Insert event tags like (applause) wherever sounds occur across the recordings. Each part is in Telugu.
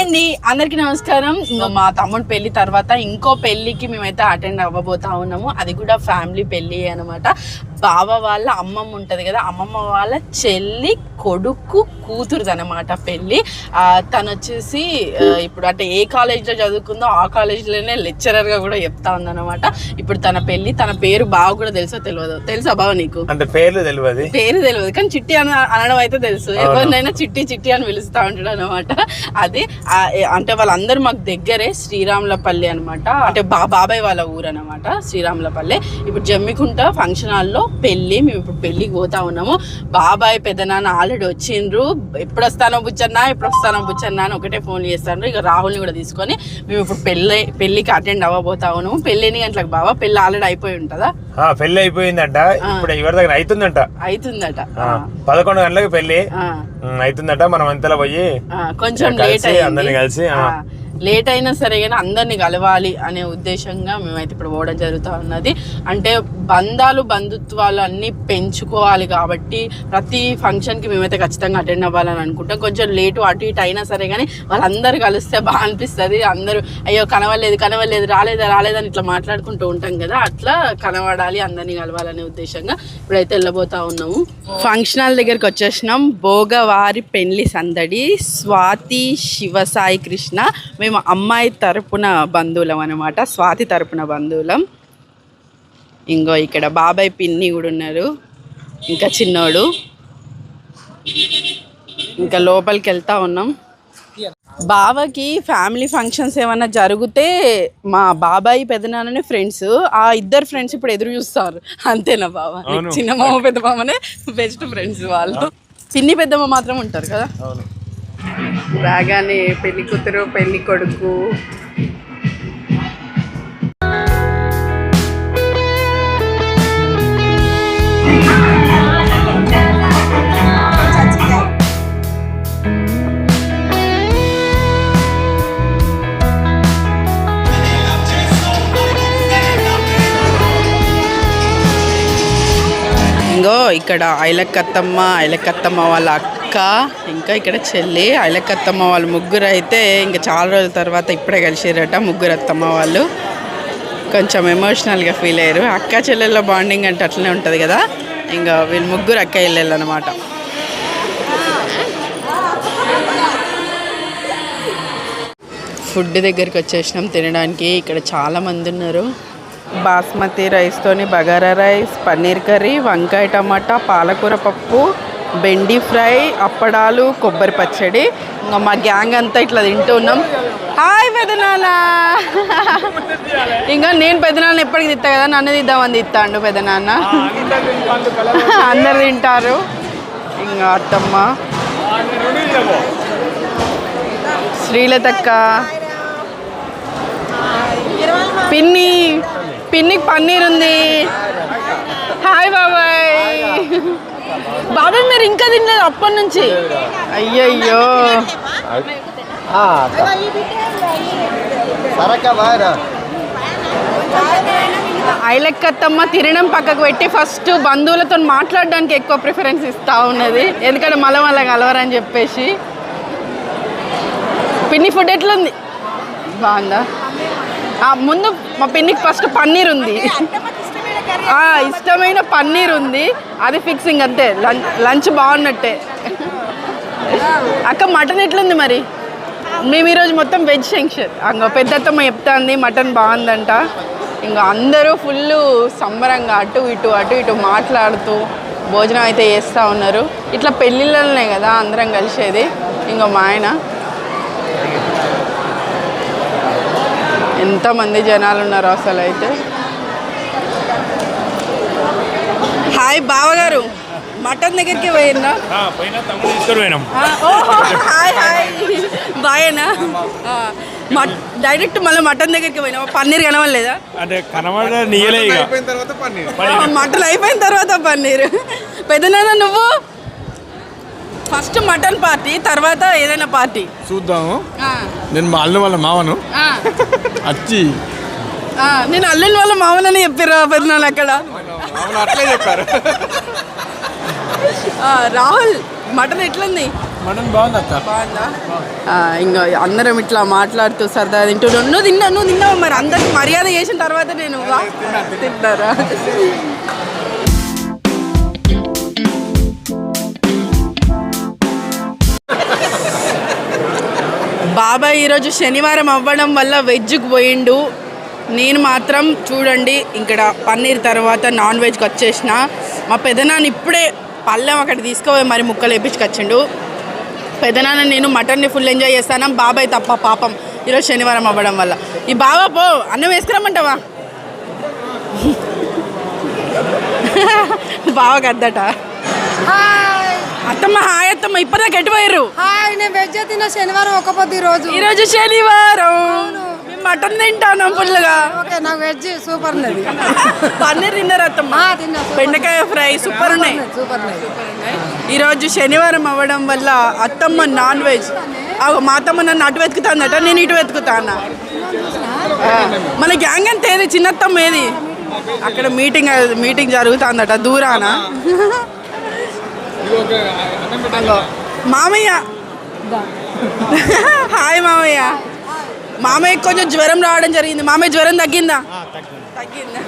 హాయ్ అండి అందరికి నమస్కారం. ఇంకా మా తమ్ముడు పెళ్ళి తర్వాత ఇంకో పెళ్ళికి మేమైతే అటెండ్ అవ్వబోతా ఉన్నాము. అది కూడా ఫ్యామిలీ పెళ్ళి అనమాట బావ వాళ్ళ అమ్మమ్మ ఉంటది కదా అమ్మమ్మ వాళ్ళ చెల్లి కొడుకు కూతురుది అనమాట పెళ్ళి ఆ, తను వచ్చేసి ఇప్పుడు అంటే ఏ కాలేజ్లో చదువుకుందో ఆ కాలేజ్లోనే లెక్చరర్గా కూడా చెప్తా ఉందన్నమాట. ఇప్పుడు తన పెళ్ళి తన పేరు బావ కూడా తెలుసో తెలియదు తెలుసా బావ నీకు? అంటే పేర్లు తెలియదు పేరు తెలియదు కానీ చిట్టి అని అనడం అయితే తెలుసు. ఎవరినైనా చిట్టి చిట్టి అని పిలుస్తా ఉంటాడు అనమాట అది అంటే వాళ్ళందరూ మాకు దగ్గరే శ్రీరాములపల్లి అనమాట అంటే బా బాబాయ్ వాళ్ళ ఊరు అనమాట శ్రీరాములపల్లి. ఇప్పుడు జమ్మికుంట ఫంక్షన్ హాల్లో పెళ్ళి మేము ఇప్పుడు పెళ్ళికి పోతా ఉన్నాము. బాబాయ్ పెద్దనాన్న ఆల్రెడీ వచ్చిండ్రు. ఎప్పుడు వస్తానో బుచ్చన్నా ఎప్పుడు వస్తానో బుచ్చన్నా అని ఒకటే ఫోన్ చేస్తాను ఇక రాహుల్ని కూడా తీసుకొని మేము ఇప్పుడు పెళ్ళి పెళ్ళికి అటెండ్ అవ్వబోతా ఉన్నాము. పెళ్ళి ఎన్ని గంటలకు బాబా పెళ్ళి ఆల్రెడీ అయిపోయి ఉంటుందా? ఆ పెళ్ళి అయిపోయిందంట. ఇప్పుడు ఎవరి దగ్గర? అవుతుందంట అవుతుందట పదకొండు గంటలకు. ఉమ్, అవుతుందట మనం అంతలా పోయి కొంచెం లేట్ అందరిని కలిసి, లేట్ అయినా సరే కానీ అందరిని కలవాలి అనే ఉద్దేశంగా మేమైతే ఇప్పుడు పోవడం జరుగుతూ ఉన్నది. అంటే బంధాలు బంధుత్వాలు అన్నీ పెంచుకోవాలి కాబట్టి ప్రతి ఫంక్షన్కి మేమైతే ఖచ్చితంగా అటెండ్ అవ్వాలని అనుకుంటాం. కొంచెం లేటు అటు ఇటు అయినా సరే కానీ వాళ్ళందరూ కలిస్తే (laughs) బాగా అనిపిస్తుంది అందరూ అయ్యో కనవలేదు కనవలేదు రాలేదా రాలేదని ఇట్లా మాట్లాడుకుంటూ ఉంటాం కదా. అట్లా కనబడాలి అందరినీ కలవాలనే ఉద్దేశంగా ఇప్పుడైతే వెళ్ళబోతా ఉన్నాము. ఫంక్షన్ హాల్ దగ్గరికి వచ్చేసినాం. భోగవారి పెళ్ళి సందడి. స్వాతి శివసాయి కృష్ణ. మేము అమ్మాయి తరపున బంధువులం అనమాట స్వాతి తరపున బంధువులం. ఇంకో ఇక్కడ బాబాయ్ పిన్ని కూడా ఉన్నారు ఇంకా చిన్నోడు. ఇంకా లోపలికి వెళ్తా ఉన్నాం. బావకి ఫ్యామిలీ ఫంక్షన్స్ ఏమన్నా జరిగితే మా బాబాయ్ పెదనాన్ననే ఫ్రెండ్స్ ఆ ఇద్దరు ఫ్రెండ్స్ ఇప్పుడు ఎదురు చూస్తారు. అంతేనా బావ? అవును. చిన్న మామ పెద్ద మామనే బెస్ట్ ఫ్రెండ్స్ వాళ్ళు. పిన్ని పెద్దమ్మ మాత్రం ఉంటారు కదా? రాగానే పెళ్ళి కూతురు పెళ్ళి కొడుకు. ఇంగో ఇక్కడ ఐలకత్తమ్మ ఐలకత్తమ్మ వాళ్ళ అక్క ఇంకా ఇక్కడ చెల్లి అలకత్తమ్మ వాళ్ళు ముగ్గురు అయితే ఇంకా చాలా రోజుల తర్వాత ఇప్పుడే కలిసిరట ముగ్గురు అత్తమ్మ వాళ్ళు. కొంచెం ఎమోషనల్గా ఫీల్ అయ్యారు. అక్క చెల్లెళ్ళ బాండింగ్ అంటే అట్లనే ఉంటుంది కదా? ఇంకా వీళ్ళు ముగ్గురు అక్క ఇల్లెళ్ళు అనమాట ఫుడ్ దగ్గరికి వచ్చేసినాం తినడానికి. ఇక్కడ చాలామంది ఉన్నారు. బాస్మతి రైస్తోని బగారా రైస్ పన్నీర్ కర్రీ వంకాయ టమాటా పాలకూర పప్పు బెండి ఫ్రై అప్పడాలు కొబ్బరి పచ్చడి. ఇంకా మా గ్యాంగ్ అంతా ఇట్లా తింటూ ఉన్నాం. హాయ్ పెదనాన్న. ఇంకా నేను పెదనాన్న ఎప్పటికి తిత్తా కదా? నన్ను తిద్దామని తిత్తాండు పెదనాన్న. అందరు తింటారు. ఇంకా అత్తమ్మ. శ్రీలతక్క. పిన్ని పిన్నికి పన్నీర్ ఉంది హాయ్ బాబాయ్. బాబాయ్ మీరు ఇంకా తినలేదు అప్పటి నుంచి. అయ్యయ్యో. ఐలెక్కత్తమ్మ తినడం పక్కకు పెట్టి ఫస్ట్ బంధువులతో మాట్లాడడానికి ఎక్కువ ప్రిఫరెన్స్ ఇస్తా ఉన్నది. ఎందుకంటే మళ్ళీ మళ్ళీ కలవరని చెప్పేసి. పిన్ని ఫుడ్ ఎట్లుంది? బాగుందా? ఆ, ముందు మా పిన్నికి ఫస్ట్ పన్నీర్ ఉంది. ఇష్టమైన పన్నీర్ ఉంది. అది ఫిక్సింగ్ అంతే. లంచ్ లంచ్ బాగున్నట్టే. అక్క మటన్ ఎట్లుంది మరి? మేము ఈరోజు మొత్తం వెజ్ సెంక్షన్. అంగ పెద్దత్తమ్మ చెప్తాంది మటన్ బాగుందంట. ఇంకా అందరూ ఫుల్ సంబరంగా అటు ఇటు అటు ఇటు మాట్లాడుతూ భోజనం అయితే చేస్తూ ఉన్నారు. ఇట్లా పెళ్ళిళ్ళనే కదా అందరం కలిసేది. ఇంకో మా ఆయన. ఎంతమంది జనాలు ఉన్నారు అసలు అయితే హాయ్ బావగారు. మటన్ దగ్గరికి పోయినాం ఆ, ఓహో హాయ్ హాయ్. బాయేనా? ఆ, మట్ డైరెక్ట్ మళ్ళీ మటన్ దగ్గరికి పోయినా పన్నీర్ కనవలేదా అంటే మటన్ అయిపోయిన తర్వాత పన్నీర్. పెద్దనాన్న నువ్వు? ఫస్ట్ మటన్ పార్టీ తర్వాత ఏదైనా పార్టీ. చూద్దాము. ఆ, నేను మా అల్లు వాళ్ళ మామను. ఆ, వచ్చి నేను అల్లుని వాళ్ళ మామూలని చెప్పారు పెద్దనాన్న అక్కడ? అట్లే చెప్పారు. ఆ, రాహుల్ మటన్ ఎట్లుంది? మటన్ బాగుంది అక్క. బాగుందా? ఆ, ఇంకా అందరం ఇట్లా మాట్లాడుతూ సరదా తింటూ నువ్వు తిన్నా నువ్వు తిన్నావు మరి. అందరికి మర్యాద చేసిన తర్వాత నేను తింటారా? బాబాయ్ ఈరోజు శనివారం అవ్వడం వల్ల వెజ్కి పోయిండు. నేను మాత్రం చూడండి ఇక్కడ పన్నీర్ తర్వాత నాన్ వెజ్కి వచ్చేసిన మా పెదనాన్న ఇప్పుడే పళ్ళెం అక్కడ తీసుకుపోయి మరి ముక్కలు వేపించుకొచ్చిండు. పెదనాన్న నేను మటన్ని ఫుల్ ఎంజాయ్ చేస్తాను? బాబాయ్ తప్ప పాపం. ఈరోజు శనివారం అవ్వడం వల్ల. ఈ బాబా పో అన్నం వేసుకురమ్మంటావా? (laughs) బావకి అద్దట అత్తమ్మ హాయ్ అత్తమ్మ ఇప్పటిదాకా ఎటు పోయారు హాయ్ నేను వెజ్ తిన్న శనివారం ఒక పొద్దు ఈ రోజు. ఈరోజు శనివారం. మటన్ తింటాను ఫుల్గా ఓకే నాకు వెజ్ సూపర్ ఉన్నది. పన్నీర్ తిన్నారు అత్తమ్మ? తిన్నా. బెండకాయ ఫ్రై సూపర్ ఉన్నాయి. సూపర్ ఉన్నది. ఈరోజు శనివారం అవ్వడం వల్ల అత్తమ్మ నాన్ వెజ్. మా అత్తమ్మ నన్ను అటు వెతుకుతాందట నేను ఇటు వెతుకుతానా? మన గ్యాంగ్ అంతా ఏది? చిన్నత్తమ్మ ఏది? అక్కడ మీటింగ్ మీటింగ్ జరుగుతుందట దూరాన. మామయ్య. హాయ్ మామయ్య. మామయ్య కొంచెం జ్వరం రావడం జరిగింది. మామయ్య జ్వరం తగ్గిందా? తగ్గిందా.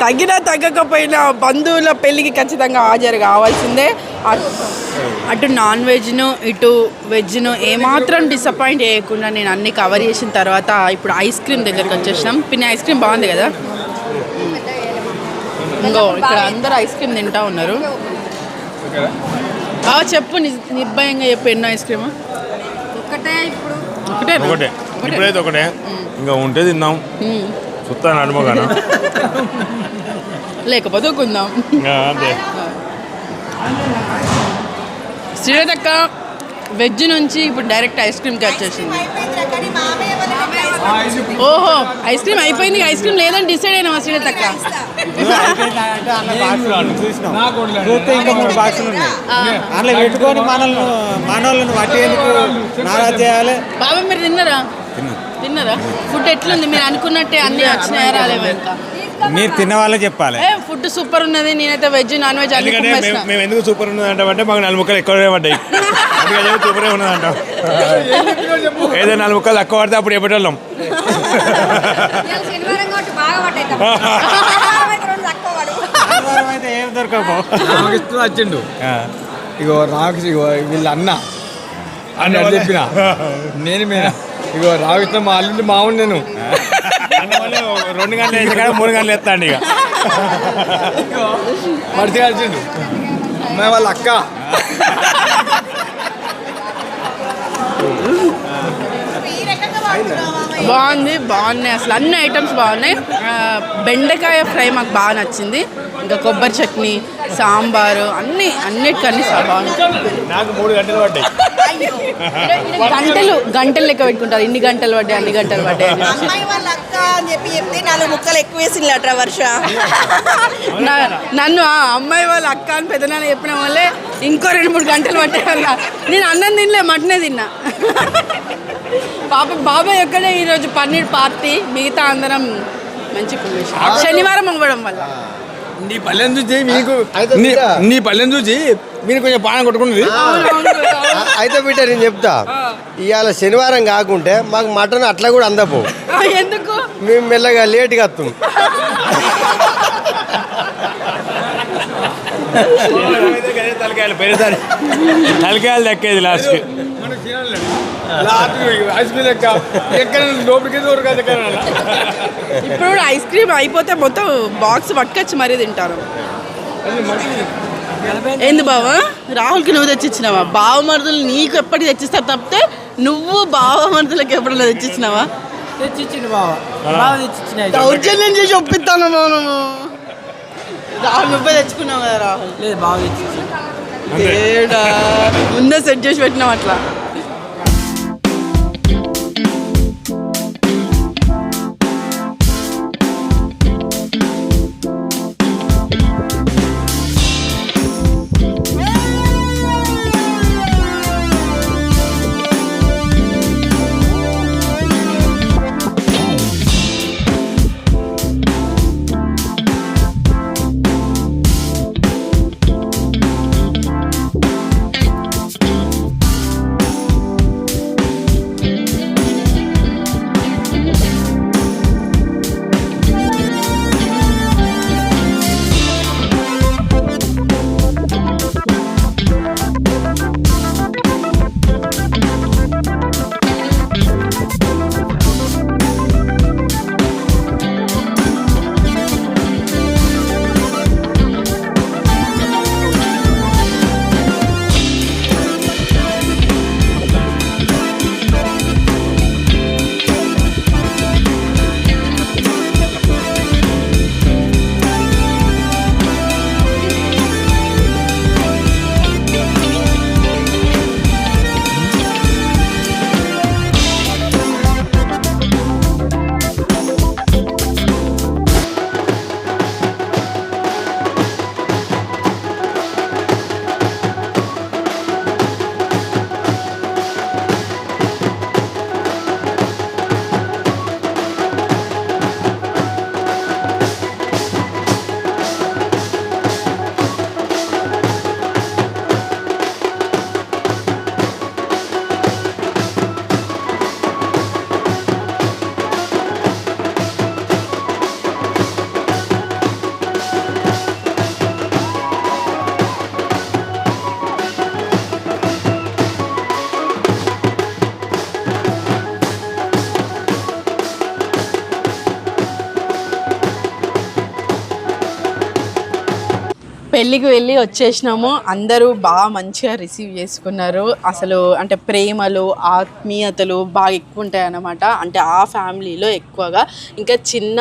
తగ్గినా తగ్గకపోయినా బంధువుల పెళ్ళికి ఖచ్చితంగా హాజరు కావాల్సిందే. అట్- అటు నాన్ వెజ్ను ఇటు వెజ్ను ఏమాత్రం డిసప్పాయింట్ చేయకుండా నేను అన్ని కవర్ చేసిన తర్వాత ఇప్పుడు ఐస్ క్రీమ్ దగ్గరికి వచ్చేసినాం. పిన్ని ఐస్ క్రీమ్ బాగుంది కదా? ఇంకో ఇక్కడ అందరూ ఐస్ క్రీమ్ తింటా ఉన్నారు. ఆ, చెప్పు నిర్భయంగా చెప్పు ఎన్నో ఐస్ క్రీమ్ ఒక్కటే ఇప్పుడు ఒకటే ఇప్పుడైతే ఒకటే. ఇంకా ఉంటే తిందాం. చూస్తాను అడుమగాను? లేకపోతే కొందాం అంతే వెజ్ నుంచి ఇప్పుడు డైరెక్ట్ ఐస్ క్రీమ్కి వచ్చేసింది. ఓహో ఐస్ క్రీమ్ అయిపోయింది ఐస్ క్రీమ్ లేదని డిసైడ్ అయినా శ్రీలతక్క చూస్తే ఇంకా మూడు బాక్సులు ఉన్నాయి. అందులో పెట్టుకొని మనల్ని మనోళ్ళని పట్టేందుకు నారాజ్ చేయాలి. బాబా మీరు తిన్నారా? తిన్నారా? ఫుడ్ ఎట్లుంది? మీరు అనుకున్నట్టే అన్ని వచ్చినాయా రాలేవా ఇంకా? మీరు తిన్న వాళ్ళే చెప్పాలి. ఏ ఫుడ్ సూపర్ ఉన్నది నేనైతే వెజ్ నాన్ వెజ్ అన్ని ఎందుకంటే కుమ్మేసిన. మేము- ఎందుకు సూపర్ ఉన్నది అంటే మాకు నాలుగు ముక్కలు ఎక్కువే పడ్డాయి. అందుకని సూపరే ఉన్నది అంటాం. ఏదో నాలుగు ముక్కలు తక్కువ పడితే అప్పుడు చెప్పేటోళ్ళం. శనివారం కాబట్టి బాగా పట్టాయి తక్కువ పడు ఆదివారం అయితే ఏం దొరకవు. రామకృష్ణ వచ్చిండు. ఇగో రామకృష్ణ ఇగో వీళ్ళ అన్న. అని చెప్పిన. నేను మీద ఇగో రామకృష్ణ మా అల్లుండి మామూలు నేను. రెండు గంటలు వేసిన కాడ మూడు గంటలు ఎత్తాండి ఇక. మడిచిగా వచ్చిండు అమ్మాయి వాళ్ళ అక్క. బాగుంది బాగున్నాయి అసలు. అన్ని ఐటమ్స్ బాగున్నాయి. బెండకాయ ఫ్రై మాకు బాగా నచ్చింది. ఇంకా కొబ్బరి చట్నీ సాంబారు అన్ని అన్నిటికన్నీ బాగున్నాయి. నాకు మూడు గంటలు పడ్డాయి. గంటలు గంటలు లెక్క పెట్టుకుంటారు. ఇన్ని గంటలు పడ్డాయి అన్ని గంటలు పడ్డాయి. అమ్మాయి వాళ్ళ అక్క అని చెప్పి చెప్తే నాలుగు ముక్కలు ఎక్కువ వేసిందట వర్ష. నా- నన్ను ఆ అమ్మాయి వాళ్ళ అక్క అని పెద్దనాన్న చెప్పిన వల్లే ఇంకో రెండు మూడు గంటలు పట్టేయాల నేను అన్నం తినలే మటనే తిన్నా. పాప బాబాయ్ ఒక్కడే ఈరోజు పన్నీర్ పార్టీ మిగతా అందరం మంచి. శనివారం అవ్వడం వల్ల. నీ పల్లెని చూసి మీకు నీ- నీ పల్లెని చూసి మీరు కొంచెం పానం కొట్టుకున్నది అయితే బిడ్డ నేను చెప్తా. ఇవాళ శనివారం కాకుంటే మాకు మటన్ అట్లా కూడా అందపో. ఎందుకు? మేము మెల్లగా లేట్గా వస్తాం. తలకాయలు పెరిసారి తలకాయలు దక్కేది లాస్ట్కి. ఐస్ క్రీమ్ లెక్క. ఎక్కడ లోపలికి దూరం ఎక్కడ ఇప్పుడు కూడా ఐస్ క్రీమ్ అయిపోతే మొత్తం బాక్స్ పట్టుకొచ్చి మరీ తింటారు. ఏంది బావా? రాహుల్కి నువ్వు తెచ్చిచ్చినావా? బావ మరుదులు నీకు ఎప్పటికి తెచ్చిస్తారు తప్పితే నువ్వు బావ మరుదులకు ఎప్పుడన్నా తెచ్చిచ్చినావా? తెచ్చిచ్చిండు బావ. బావ తెచ్చిచ్చిన దౌర్జన్యం చేసి ఒప్పిస్తాను నువ్వు రాహుల్ నువ్వే తెచ్చుకున్నావు కదా రాహుల్? లేదు బావ తెచ్చిచ్చిండు ఏడా? ముందే సెట్ చేసి పెట్టినావు అట్లా. పెళ్ళికి వెళ్ళి వచ్చేసినాము. అందరూ బాగా మంచిగా రిసీవ్ చేసుకున్నారు. అసలు అంటే ప్రేమలు ఆత్మీయతలు బాగా ఎక్కువ ఉంటాయి అన్నమాట అంటే ఆ ఫ్యామిలీలో ఎక్కువగా ఇంకా చిన్న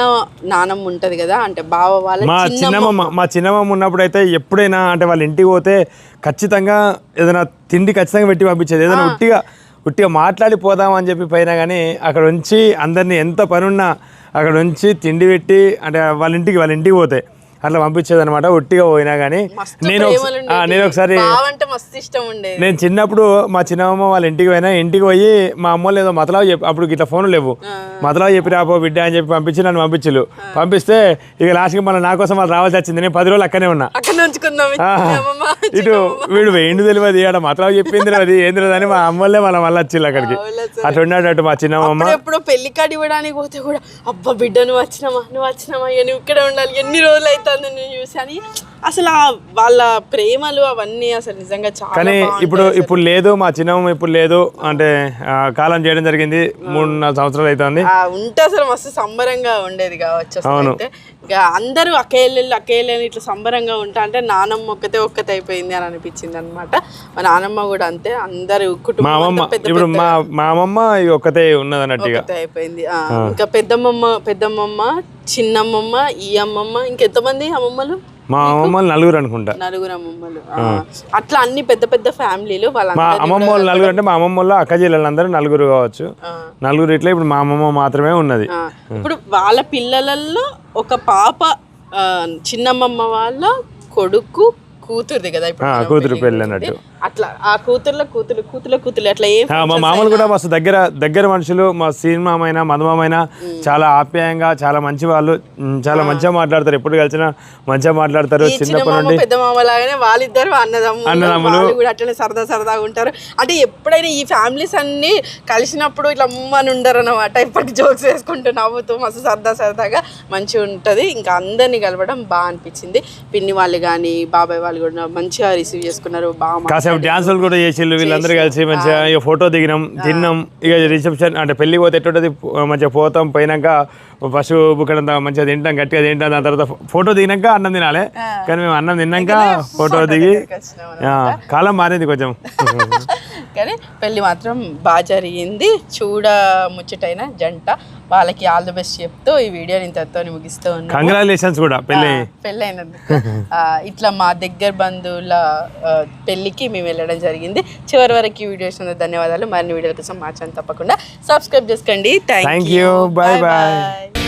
నానమ్మ ఉంటది కదా అంటే బావ వాళ్ళ మా చిన్నమ్మ మా చిన్నమ్మ ఉన్నప్పుడు అయితే ఎప్పుడైనా అంటే వాళ్ళ ఇంటికి పోతే ఖచ్చితంగా ఏదైనా తిండి ఖచ్చితంగా పెట్టి పంపించేది. ఏదైనా ఉట్టిగా ఉట్టిగా మాట్లాడి పోదాం అని చెప్పి పోయినా కానీ అక్కడ ఉంచి అందరినీ ఎంత పని ఉన్నా అక్కడ ఉంచి తిండి పెట్టి అంటే వాళ్ళ ఇంటికి వాళ్ళ ఇంటికి పోతే అట్లా పంపించేది అనమాట ఉట్టిగా పోయినా కానీ నేను. నేను ఒకసారి నేను చిన్నప్పుడు మా చిన్నమ్మ వాళ్ళ ఇంటికి పోయినా ఇంటికి పోయి మా అమ్మ ఏదో మతలావు చెప్పి అప్పుడు ఇట్లా ఫోన్లు లేవు. మతలావు చెప్పి రాపో బిడ్డ అని చెప్పి పంపించి నన్ను పంపించు పంపిస్తే ఇక లాస్ట్కి మళ్ళీ నా కోసం వాళ్ళు రావాల్సి వచ్చింది. నేను పది రోజులు అక్కనే ఉన్నా. ఇటు. వీడు వేయండి తెలియదు ఆడ మతలావు చెప్పింది తెలియదు ఏం తెలియదు అని మా అమ్మలే మళ్ళీ మళ్ళీ వచ్చిల్లు అక్కడికి అట్లా ఉన్నాడు అటు మా చిన్నమ్మ ఎప్పుడో పెళ్ళి కార్డు ఇవ్వడానికి పోతే కూడా అబ్బా బిడ్డ నువ్వు వచ్చినామా నువ్వు వచ్చినామా నువ్వు ఇక్కడే ఉండాలి ఎన్ని రోజులు అవుతుంది నేను చూసి అని అసలు వాళ్ళ ప్రేమలు అవన్నీ అసలు నిజంగా చాలా కానీ ఇప్పుడు. ఇప్పుడు లేదు మా చిన్నమ్మ ఇప్పుడు లేదు అంటే కాలం చేయడం జరిగింది మూడు నాలుగు సంవత్సరాలు అవుతుంది ఉంటే అసలు మస్తు సంబరంగా ఉండేది కావచ్చు అవును. అందరూ అకేళ్ళు అకేళ్ళు ఇట్లా సంబరంగా ఉంటా అంటే నానమ్మ ఒక్కతే ఒక్కతే అయిపోయింది అని అనిపించింది అనమాట మా నానమ్మ కూడా అంతే అందరూ కుటుంబం ఇప్పుడు మా మా అమ్మమ్మ ఇక ఒక్కతే ఉన్నది అన్నట్టుగా ఒకటే అయిపోయింది ఇంకా పెద్దమ్మమ్మ పెద్దమ్మమ్మ చిన్నమ్మమ్మ ఈ అమ్మమ్మ ఇంకెంతమంది అమ్మమ్మలు? మా అమ్మమ్మ నలుగురు అనుకుంటా. నలుగురు అమ్మమ్మలు. అట్లా అన్ని పెద్ద పెద్ద ఫ్యామిలీలు మా వాళ్ళందరినీ అమ్మమ్మ వాళ్ళు నలుగురు అంటే మా అమ్మమ్మ వాళ్ళ అక్క చెల్లెళ్ళందరూ నలుగురు కావచ్చు. నలుగురు ఇట్లా ఇప్పుడు మా అమ్మమ్మ మాత్రమే ఉన్నది. ఇప్పుడు వాళ్ళ పిల్లలలో ఒక పాప చిన్నమ్మమ్మ వాళ్ళ కొడుకు కూతురుది కదా ఇప్పుడు కూతురు పెళ్ళి. అన్నట్టు. అట్లా ఆ కూతుర్ల కూతురు కూతుర్ల కూతురు అట్లా ఏం మా మామూలు కూడా మస్తు దగ్గర దగ్గర మనుషులు మా సీన్మామైన మధుమామైన చాలా ఆప్యాయంగా చాలా మంచి వాళ్ళు చాలా మంచిగా మాట్లాడతారు. ఎప్పుడు కలిసినా మంచిగా మాట్లాడతారు. చిన్నప్పటి నుండి పెద్ద మామ లాగానే వాళ్ళిద్దరు అన్నదమ్ములు కూడా అట్లనే సరదా సరదాగా ఉంటారు. అంటే ఎప్పుడైనా ఈ ఫ్యామిలీస్ అన్ని కలిసినప్పుడు ఇట్లా అమ్మని ఉండరు అనమాట ఇప్పటికి జోక్స్ వేసుకుంటూ నవ్వుతూ మస్తు సరదా సరదాగా మంచిగా ఉంటుంది. ఇంకా అందరినీ కలవడం బాగా అనిపించింది. పిన్ని వాళ్ళు కానీ బాబాయ్ వాళ్ళు కూడా మంచిగా రిసీవ్ చేసుకున్నారు. బాగా కాసేపు డ్యాన్సులు కూడా చేసిళ్ళు వీళ్ళందరూ కలిసి మంచిగా ఇక ఫోటో దిగినాం తిన్నాం. ఇక రిసెప్షన్ అంటే పెళ్ళి పోతే ఎట్టుంటది మంచిగా పోతాం పోయినాక ఫస్ట్ బుక్కడంతా మంచిగా తింటాం గట్టిగా తింటాం దాని తర్వాత ఫోటో దిగినాక అన్నం తినాలి. కానీ మేము అన్నం తిన్నాక ఫోటో దిగి కాలం మారింది కొంచెం. (laughs) కానీ పెళ్ళి మాత్రం బాగా జరిగింది. చూడ ముచ్చటైన జంట. వాళ్ళకి ఆల్ ది బెస్ట్ చెప్తూ ఈ వీడియోని ఇంతతో ముగిస్తూ ఉన్నాను కంగ్రాచులేషన్స్ కూడా పెళ్ళి. పెళ్ళైనందుకు. ఆ, ఇట్లా మా దగ్గర బంధువుల పెళ్ళికి మేము వెళ్ళడం జరిగింది. చివరి వరకు ఈ వీడియోస్ ధన్యవాదాలు. మరిన్ని వీడియోల కోసం మా ఛానల్ తప్పకుండా సబ్స్క్రైబ్ చేసుకోండి. Thank you. Bye bye.